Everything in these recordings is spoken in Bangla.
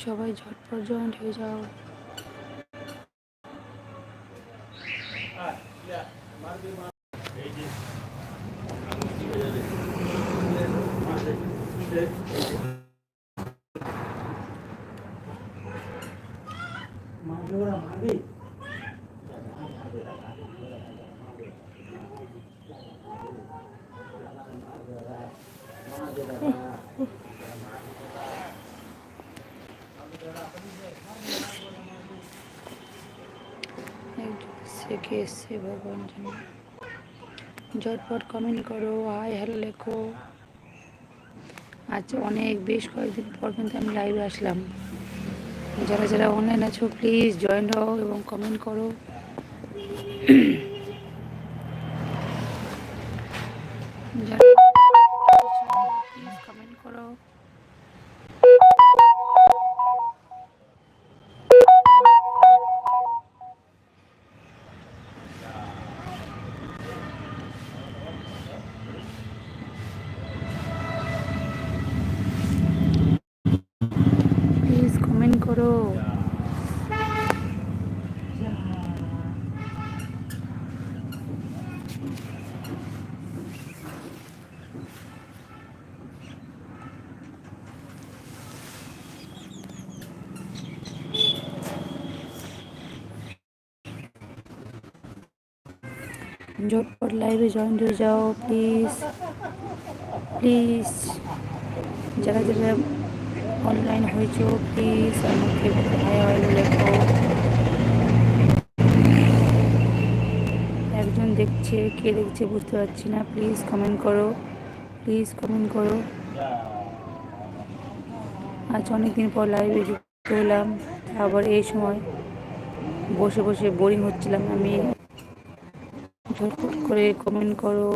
সবাই ঝটপট জয়েন্ট হয়ে যাও একজন এসছে কে এসছে ভগবান জানে ঝটপট কমেন্ট করো হাই হ্যালো লেখো। আচ্ছা অনেক, বেশ কয়েকদিন পর কিন্তু আমি লাইভে আসলাম। যারা যারা অনলাইন আছো প্লিজ জয়েন হও এবং কমেন্ট করো। ঝটপট লাইভে জয়েন হয়ে যাও প্লিজ প্লিজ যারা যারা অনলাইন হয়েছো প্লিজ আমাকে লেখো। একজন দেখছে, কে দেখছে বুঝতে পারছি না প্লিজ কমেন্ট করো প্লিজ কমেন্ট করো। আজ অনেকদিন পর লাইভে যুক্ত হলাম, আবার এই সময় বসে বসে বোরিং হচ্ছিলাম আমি। ঝটপট করে কমেন্ট করো।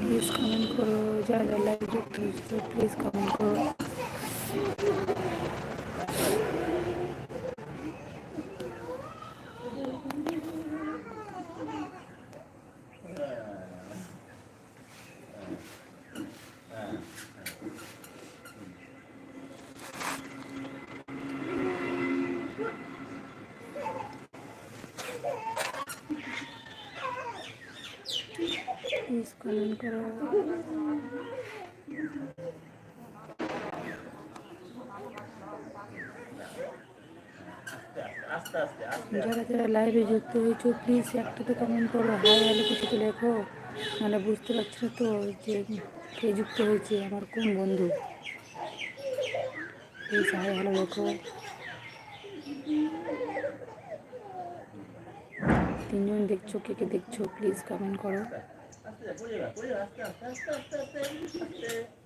প্লিজ কমেন্ট করো যারা লাইভ যুক্ত প্লিজ কমেন্ট করো প্লিজ কমেন্ট করো যারা যারা লাইভে যুক্ত হয়েছো প্লিজ একটা তো কমেন্ট করো। হাই হ্যালো কিছু তো লেখো। মানে বুঝতে পারছি না তো যে কে যুক্ত হয়েছে, আমার কোন বন্ধু? প্লিজ হাই হ্যালো লেখো। তিনজন দেখছ, কে কে দেখছ প্লিজ কমেন্ট করো। puedo llevar, puedo hasta, hasta, hasta, hasta, hasta.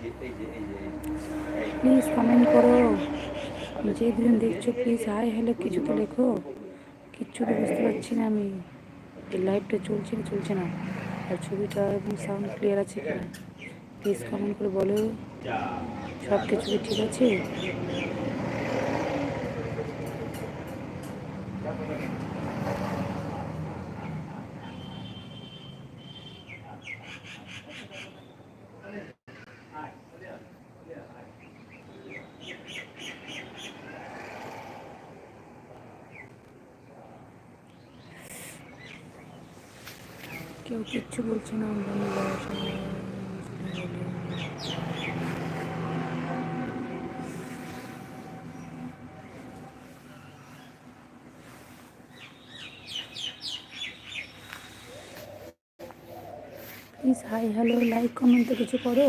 যে এই যে এই প্লিজ কমেন্ট করো যে দুজন দেখছ প্লিজ হাই হলে কিছু তো লেখো। কিচ্ছু তো বুঝতে পারছি না আমি। এই লাইভটা চলছে না চলছে না? আর ছবিটা এবং সাউন্ড ক্লিয়ার আছে কিনা? প্লিজ কমেন্ট করে বলো। সব কিছু ঠিক আছে? কেউ কিচ্ছু বলছে না। Please hi hello like comment তো কিছু করো?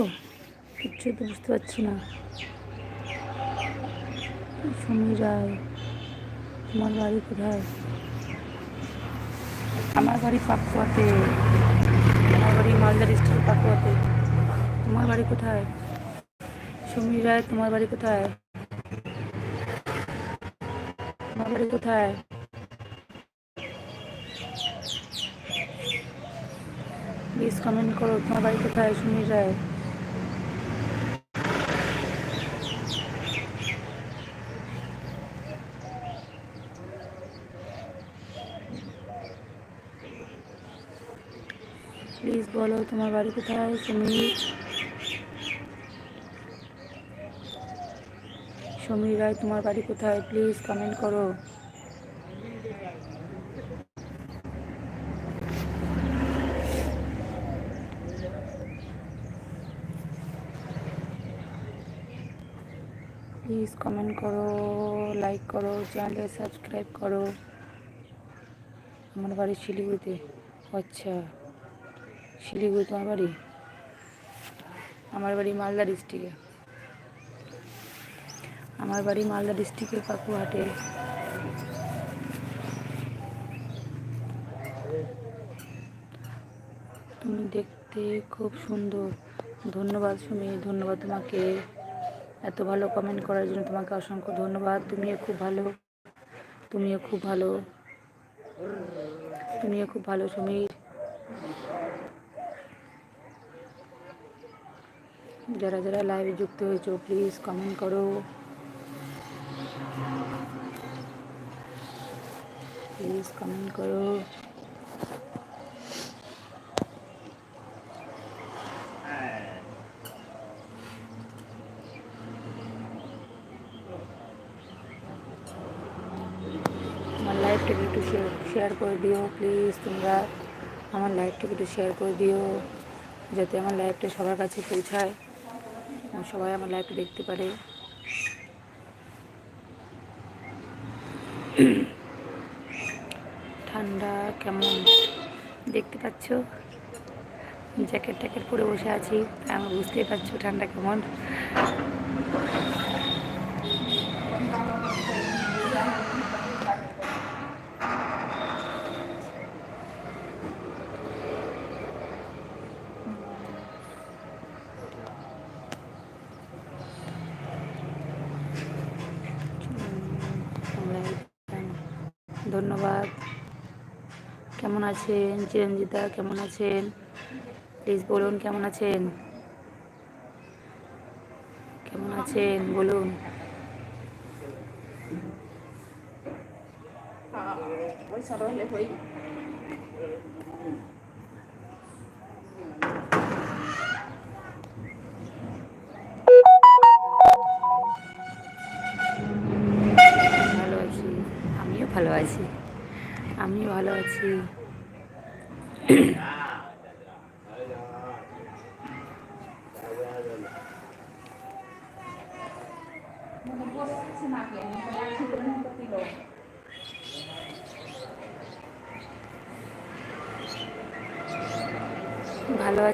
কিচ্ছু তো বুঝতে পারছি না। সমীর তোমার বাড়ি কোথায়? আমার বাড়ি পাকুয়াতে আমার বাড়ি মালদা ডিস্ট্রিক্ট পাকুয়াতে। তোমার বাড়ি কোথায়? সমীর রায়, তোমার বাড়ি কোথায়? তোমার বাড়ি কোথায়? প্লিজ কমেন্ট করো, তোমার বাড়ি কোথায়, সমীর রায় প্লিজ বলো তোমার বাড়ি কোথায় সমীর সমীর রায়, তোমার বাড়ি কোথায়? প্লিজ কমেন্ট করো। প্লিজ কমেন্ট করো লাইক করো চ্যানেলে সাবস্ক্রাইব করো। আমার বাড়ি শিলিগুড়িতে। আচ্ছা। শিলিগুড়ি তোমার বাড়ি। আমার বাড়ি মালদা ডিস্ট্রিক্টে। আমার বাড়ি মালদা ডিস্ট্রিক্টের পাকুহাটে তুমি দেখতে খুব সুন্দর। ধন্যবাদ সুমি, ধন্যবাদ তোমাকে। এত ভালো কমেন্ট করার জন্য তোমাকে অসংখ্য ধন্যবাদ। তুমিও খুব ভালো। তুমিও খুব ভালো। তুমিও খুব ভালো সমীর যারা যারা লাইভে যুক্ত হয়েছো প্লিজ কমেন্ট করো। প্লিজ কমেন্ট করো। আমার একটু শেয়ার করে দিও প্লিজ তোমরা আমার লাইভটাকে একটু শেয়ার করে দিও, যাতে আমার লাইভটা সবার কাছে পৌঁছায়। সবাই আমার লাইভটা দেখতে পারে। ঠান্ডা কেমন? দেখতে পাচ্ছ? জ্যাকেট ট্যাকেট পরে বসে আছি। আমি বুঝতেই পারছ ঠান্ডা কেমন আমরা ধন্যবাদ কেমন আছেন? চিরঞ্জিতা কেমন আছেন? প্লিজ বলুন, কেমন আছেন? কেমন আছেন? বলুন। ভালো আছি। আমিও ভালো আছি। আমিও ভালো আছি।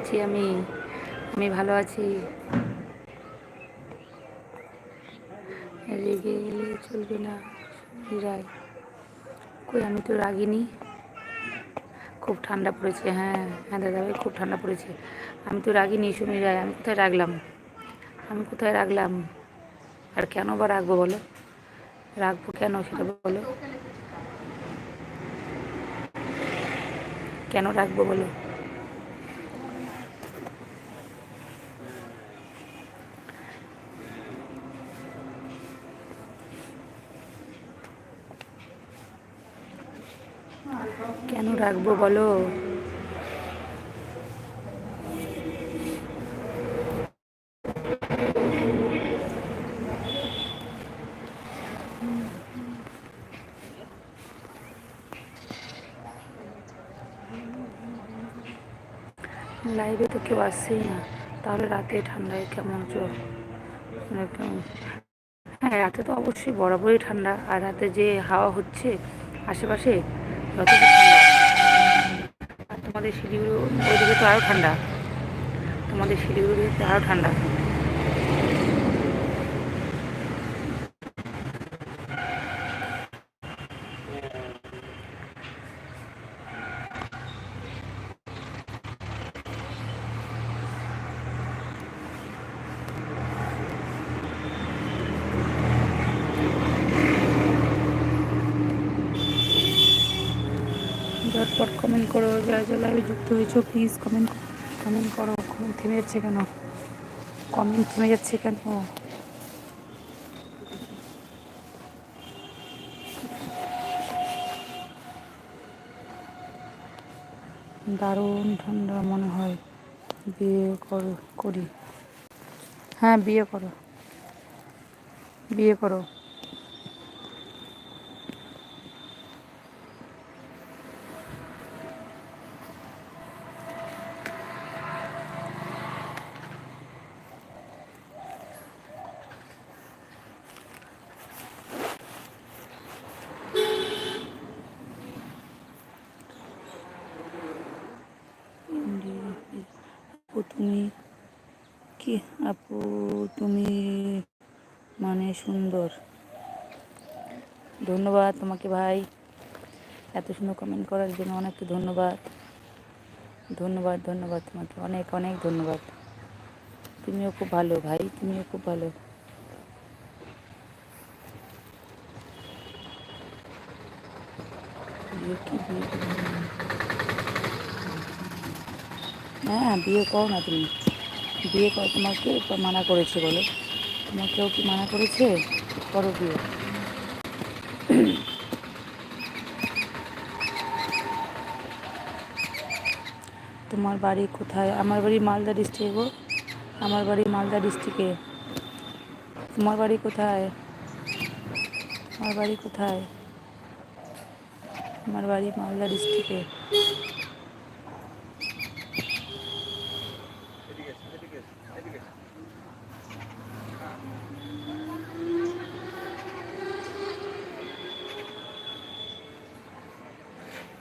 আছি আমি আমি ভালো আছি। রেগে গেলে চলবে না রায়। কই, আমি তো রাগিনি। খুব ঠান্ডা পড়েছে হ্যাঁ হ্যাঁ দাদা ভাই, খুব ঠান্ডা পড়েছে। আমি তো রাগিনি সুমি রায়, আমি কোথায় রাখলাম আমি কোথায় রাখলাম আর কেন বা রাখব বলো? রাখব কেন সেটা বলো? কেন রাখব বলো? রাখব, বলো। লাইভে তো কেউ আসছেই না। তাহলে রাতে ঠান্ডায় কেমন চোখ হ্যাঁ রাতে তো অবশ্যই বরাবরই ঠান্ডা। আর রাতে যে হাওয়া হচ্ছে আশেপাশে যতটা তোমাদের শিলিগুড়ি ওইদিকে তো আরও ঠান্ডা। তোমাদের শিলিগুড়ি তো আরও ঠান্ডা ঝটপট কমেন্ট করো যারা যারা লাইভে যুক্ত হয়েছো প্লিজ কমেন্ট কমেন্ট করো কমেন্ট থেমে যাচ্ছে কেন? কমেন্ট থেমে যাচ্ছে কেন? দারুণ ঠান্ডা মনে হয়, বিয়ে করো, করি। হ্যাঁ বিয়ে করো। বিয়ে করো আপু তুমি কি আপু তুমি মানে সুন্দর ধন্যবাদ তোমাকে ভাই। এত সুন্দর কমেন্ট করার জন্য অনেক ধন্যবাদ। ধন্যবাদ ধন্যবাদ তোমাকে। অনেক অনেক ধন্যবাদ। তুমিও খুব ভালো ভাই, তুমিও খুব ভালো? হ্যাঁ বিয়ে করো না তুমি। বিয়ে কর তোমাকে মানা করেছে বলো। তোমাকেও কি মানা করেছে? করো বিয়ে। তোমার বাড়ি কোথায়? আমার বাড়ি মালদা ডিস্ট্রিক্টে গো। আমার বাড়ি মালদা ডিস্ট্রিক্টে তোমার বাড়ি কোথায়? আমার বাড়ি কোথায়? আমার বাড়ি মালদা ডিস্ট্রিক্টে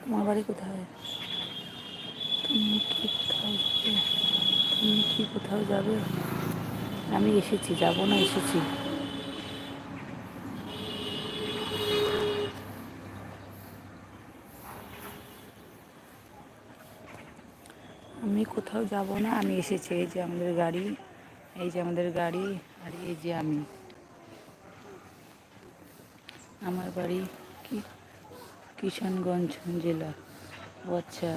তোমার বাড়ি কোথায় তুমি কি কোথাও যাবে তুমি কি কোথাও যাবে? আমি এসেছি, যাব না এসেছি? আমি কোথাও যাব না, আমি এসেছি। এই যে আমাদের গাড়ি, এই যে আমাদের গাড়ি, আর এই যে আমি। আমার বাড়ি কি? কিষানগঞ্জ জেলা। ও আচ্ছা।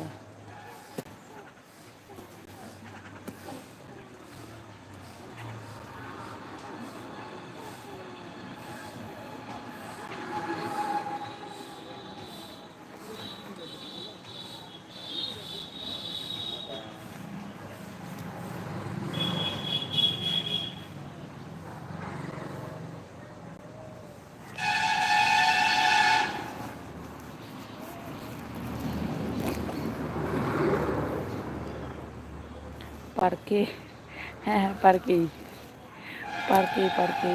পার্কে হ্যাঁ হ্যাঁ পার্কেই পার্কে পার্কে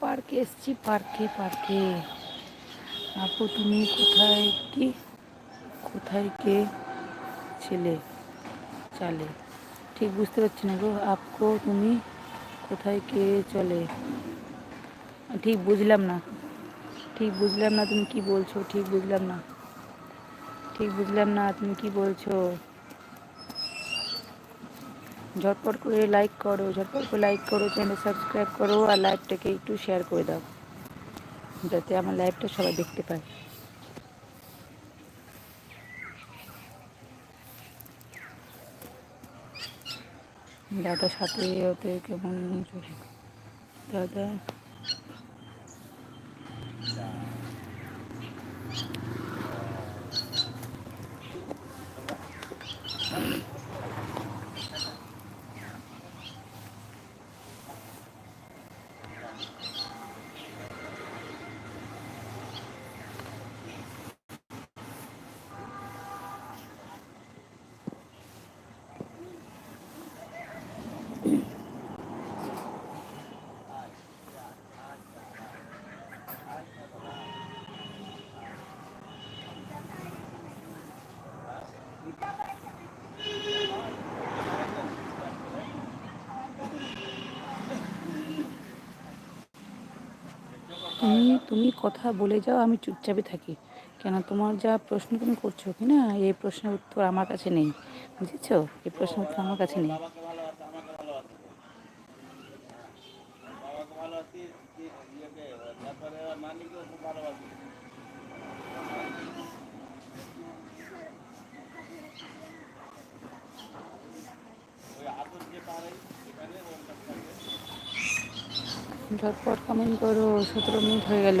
পার্কে এসছি পার্কে পার্কে আপু তুমি কোথায় কি কোথায় কে ছেলে চালে ঠিক বুঝতে পারছি না গো আপকো তুমি কোথায় কে চলে ঠিক বুঝলাম না ঠিক বুঝলাম না তুমি কি বলছো ঠিক বুঝলাম না ঠিক বুঝলাম না, তুমি কি বলছো? ঝটপট করে লাইক করো, ঝটপট করে লাইক করো চ্যানেল সাবস্ক্রাইব করো আর লাইভটাকে একটু শেয়ার করে দাও, যাতে আমার লাইভটা সবাই দেখতে পায়। দাদার সাথে হতে কেমন দাদা তুমি তুমি কথা বলে যাও, আমি চুপচাপে থাকি। কেন, তোমার যা প্রশ্ন তুমি করছ, কি না? এই প্রশ্নের উত্তর আমার কাছে নেই। বুঝেছ? এই প্রশ্নের উত্তর আমার কাছে নেই বাবাকে ভালো আছে আমাকে ভালো আছে বাবাকে ভালো আছি ইয়েকে তারপরে মালিকেও খুব ভালো আছে ওই আদর যে পারে এখানে ওর কাছে থাকে ঝটপট কমেন্ট করো সতেরো মিনিট হয়ে গেল।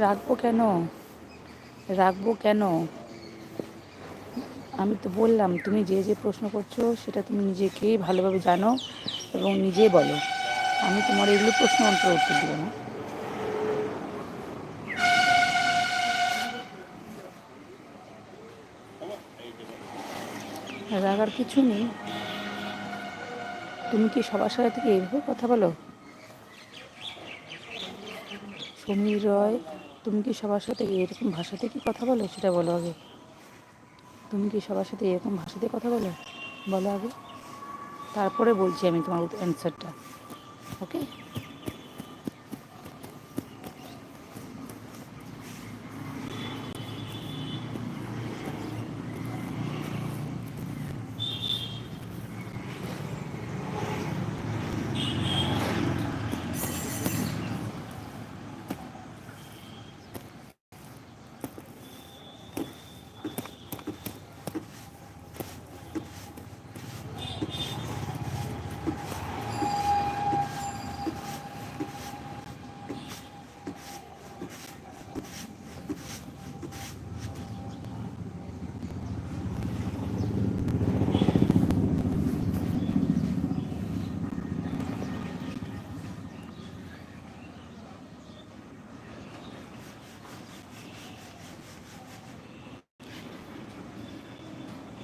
রাখব কেন? রাখব কেন? আমি তো বললাম, তুমি যে যে প্রশ্ন করছ, সেটা তুমি নিজেকেই ভালোভাবে জানো এবং নিজে বলো। আমি তোমার এগুলো প্রশ্ন অন্তর উত্তর দেবো না। রাগার কিছু নেই। তুমি কি সবার সাথে থেকে এইভাবে কথা বলো? সমীর রয় তুমি কি সবার সাথে এরকম ভাষাতে কি কথা বলো? সেটা বলো আগে। তুমি কি সবার সাথে এরকম ভাষাতে কথা বলো? বলো আগে। তারপরে বলছি আমি তোমার অ্যান্সারটা ওকে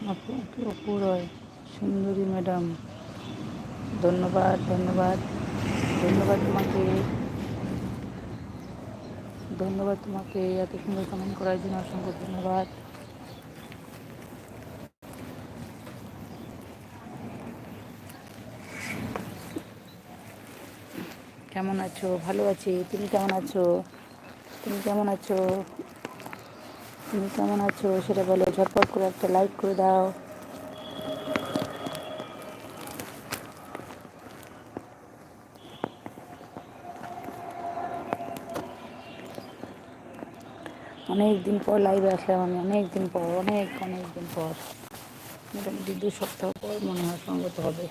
আপু আপু অপু রয়, সুন্দরী ম্যাডাম। ধন্যবাদ ধন্যবাদ। ধন্যবাদ তোমাকে। ধন্যবাদ তোমাকে এত সুন্দর কমেন্ট করার জন্য অসংখ্য ধন্যবাদ। কেমন আছো? ভালো আছি। তুমি কেমন আছো? তুমি কেমন আছো? তুমি কেমন আছো? সেটা বলো, ঝটপট করে একটা লাইক করে দাও। অনেক দিন পর লাইভে আসলাম আমি, অনেক দিন পর, অনেক অনেক দিন পর। মোটামুটি দু সপ্তাহ পর মনে হয় সঙ্গত হবে।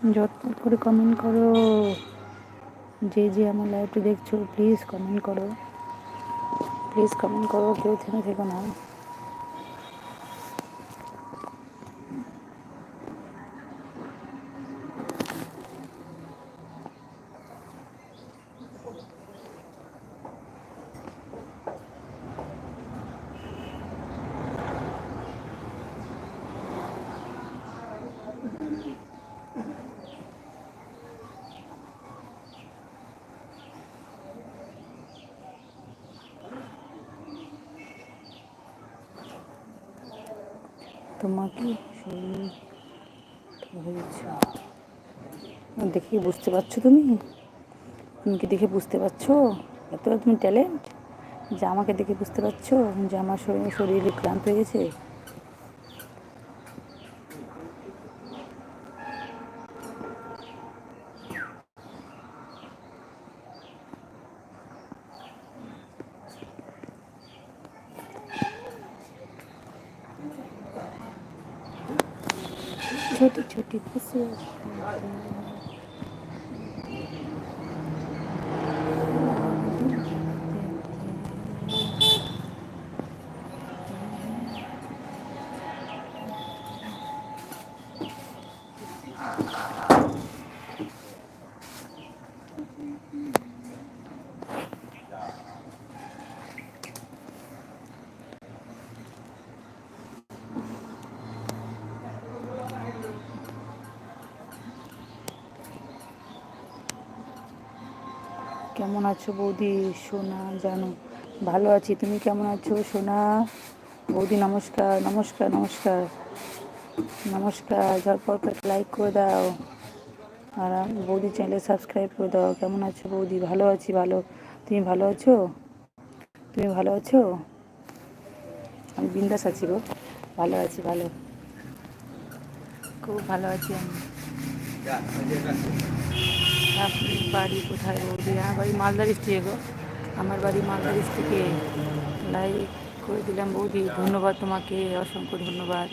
ঝটপট করে কমেন্ট করো। যে যে আমার লাইভটি দেখছ প্লিজ কমেন্ট করো। প্লিজ কমেন্ট করো, কেউ থেমে থেকো না তোমাকে শরীর হয়েছে দেখে বুঝতে পারছ তুমি? তুমি কি দেখে বুঝতে পারছ? এত তুমি ট্যালেন্ট যে আমাকে দেখে বুঝতে পারছ? যে আমার শরীরে শরীরে ক্লান্ত হয়ে গেছে? কেমন আছো বৌদি? সোনা, জানো। ভালো আছি। তুমি কেমন আছো? সোনা? বৌদি, নমস্কার নমস্কার নমস্কার। নমস্কার। ঝটপট করে লাইক করে দাও। আর বৌদি চ্যানেলে সাবস্ক্রাইব করে দাও। কেমন আছো বৌদি? ভালো আছি, ভালো। তুমি ভালো আছো? তুমি ভালো আছো? আমি বিন্দাস আছি গো। ভালো আছি, ভালো। খুব ভালো আছি আমি। আপনি বাড়ি, কোথায় বৌদি আমার বাড়ি মালদা ডিস্ট্রিক্টে গো। আমার বাড়ি মালদা ডিস্ট্রিক্টে লাইক করে দিলাম বৌদি। ধন্যবাদ তোমাকে, অসংখ্য ধন্যবাদ।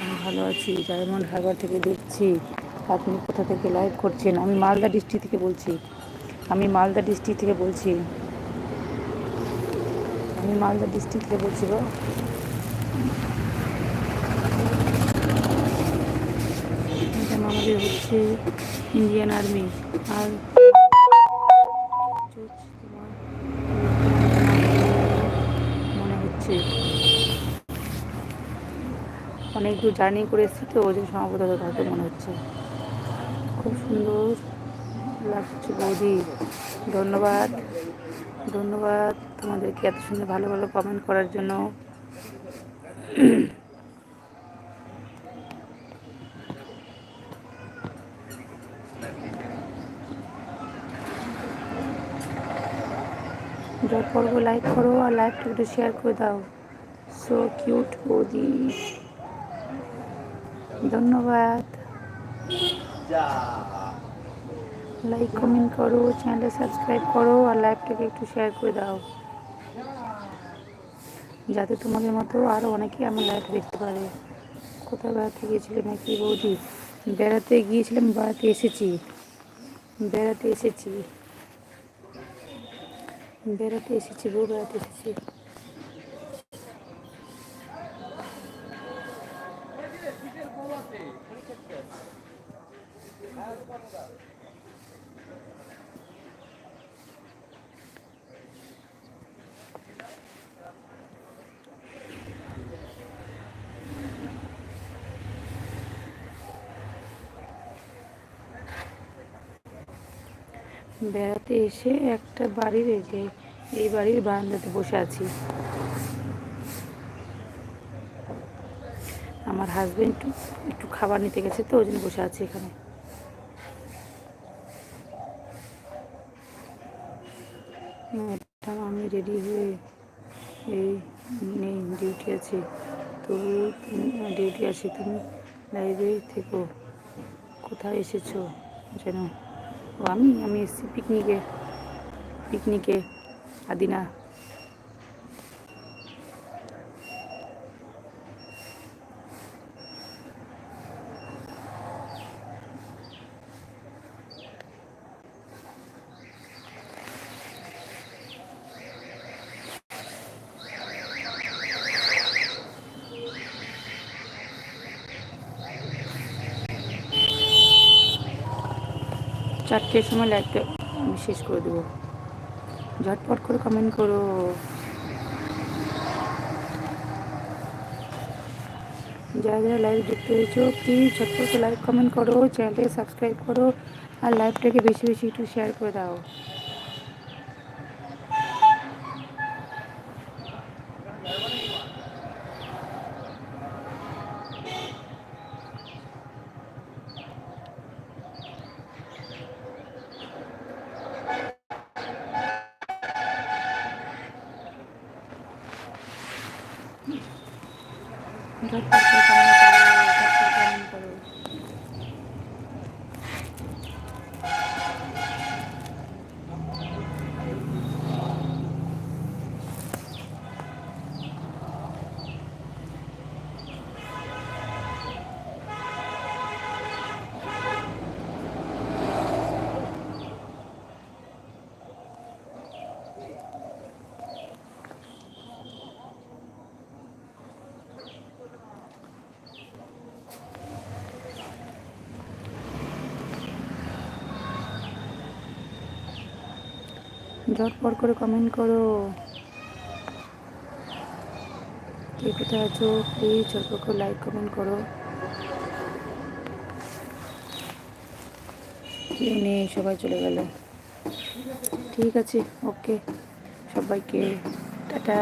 আমি ভালো আছি, ডায়মন্ড হারবার থেকে দেখছি। আপনি কোথা থেকে লাইভ করছেন? আমি মালদা ডিস্ট্রিক্ট থেকে বলছি। আমি মালদা ডিস্ট্রিক্ট থেকে বলছি। আমি মালদা ডিস্ট্রিক্ট থেকে বলছি গো। আমাদের হচ্ছে ইন্ডিয়ান আর্মি আর মনে হচ্ছে। অনেক দূর জার্নি করে এসেছি তো জন্য সম্ভবত হয়তো মনে হচ্ছে। খুব সুন্দর লাগছে বৌদি। ধন্যবাদ। ধন্যবাদ তোমাদেরকে এত সুন্দর ভালো ভালো কমেন্ট করার জন্য। যত পড়ব লাইক করো আর লাইভটা একটু শেয়ার করে দাও। সো কিউট বৌদি। ধন্যবাদ। লাইক কমেন্ট করো চ্যানেলটা সাবস্ক্রাইব করো আর লাইভটাকে একটু শেয়ার করে দাও। যাতে তোমাদের মতো আরও অনেকেই আমার লাইভ দেখতে পারে। কোথাও বেড়াতে গিয়েছিলে নাকি, বৌদি? বেড়াতে গিয়েছিলাম, বেড়াতে এসেছি। বেড়াতে এসেছি। বেড়াতে এসেছি গো বেড়াতে এসেছি বেড়াতে এসে একটা বাড়ির এই যে এই বাড়ির বারান্দাতে বসে আছি। আমার হাজবেন্ড একটু একটু খাবার নিতে গেছে তো, ওই জন্য বসে আছি এখানে। আমি রেডি হয়ে এই নেই ডিউটি আছে। তবু ডিউটি আছে, তুমি লাইব্রেরি থেকো। কোথায় এসেছ, যেন ও আমি আমি এসেছি পিকনিকে পিকনিকে আদিনা। চারটের সময় লাইভটা শেষ করে দেবো। ঝটপট করে কমেন্ট করো। যারা যারা লাইভ দেখতে হয়েছো প্লিজ ঝটপট লাইভ কমেন্ট করো চ্যানেলটাকে সাবস্ক্রাইব করো, আর লাইভটাকে বেশি বেশি একটু শেয়ার করে দাও ঝটপট করে comment করো, ঝটপট করে comment করো। ঝটপট করে কমেন্ট করো। কে কোথায় আছো? প্লিজ ঝটপট করে লাইক কমেন্ট করো। কেউ নেই, সবাই চলে গেল। ঠিক আছে ওকে সবাইকে, টাটা।